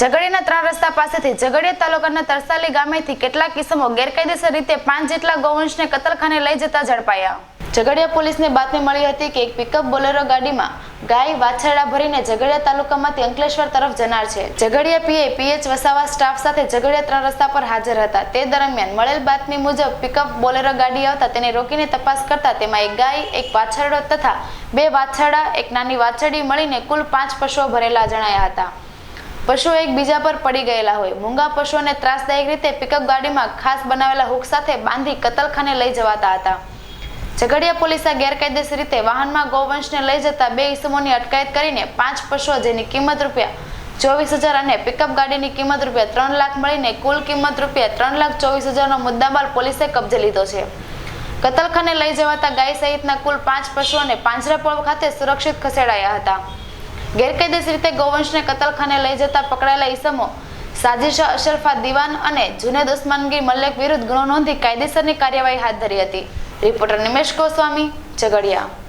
ઝઘડિયાના ત્રણ રસ્તા પાસેથી ઝઘડિયા તાલુકાના તરસાલી ગામેથી કેટલાક કિસમો ગેરકાયદેસર રીતે પાંચ જેટલા ગૌવંશને કતલખાને લઈ જતા ઝડપાયા. ઝઘડિયા પોલીસને બાતમી મળી હતી કે એક પિકઅપ બોલેરો ગાડીમાં ગાય વાછરડા ભરીને ઝઘડિયા તાલુકામાંથી અંકલેશ્વર તરફ જનાર છે. Jhagadia PA PH Vasava staff સાથે ઝઘડિયા ત્રણ રસ્તા પર હાજર હતા. તે દરમિયાન મળેલ બાતમી મુજબ પિકઅપ બોલેરો ગાડી આવતા તેને રોકીને તપાસ કરતા તેમાં એક ગાય, એક વાછરડો તથા બે વાછરડા, એક નાની વાછરડી મળીને કુલ પાંચ પશુઓ ભરેલા જણાયા હતા. પશુઓ એકબીજા પર પડી ગયેલા હોય. મૂંગા પશુઓને ત્રાસદાયક રીતે પિકઅપ ગાડીમાં ખાસ બનાવેલા હુક સાથે બાંધી કતલખાને લઈ જવાતા હતા. ઝઘડિયા પોલીસે ગેરકાયદેસર રીતે વાહનમાં ગૌવંશને લઈ જતા બે ઈસમોની અટકાયત કરીને પાંચ પશુઓ જેની કિંમત રૂપિયા ચોવીસ હજાર અને પિકઅપ ગાડીની કિંમત રૂપિયા ત્રણ લાખ મળીને કુલ કિંમત રૂપિયા ત્રણ લાખ ચોવીસ હજારનો મુદ્દામાલ પોલીસે કબજે લીધો છે. કતલખાને લઈ જવાતા ગાય સહિતના કુલ પાંચ પશુઓને પાંજરાપોળ ખાતે સુરક્ષિત ખસેડાયા હતા. ગેરકાયદેસર રીતે ગૌવંશને કતલખાને લઈ જતા પકડાયેલા ઈસમો સાજિશા અશરફા દિવાન અને જુનેદ ઉસ્માનગીર મલ્લેક વિરુદ્ધ ગુનો નોંધી કાયદેસરની કાર્યવાહી હાથ ધરી હતી. રિપોર્ટર નિમેશ ગોસ્વામી, ઝઘડિયા.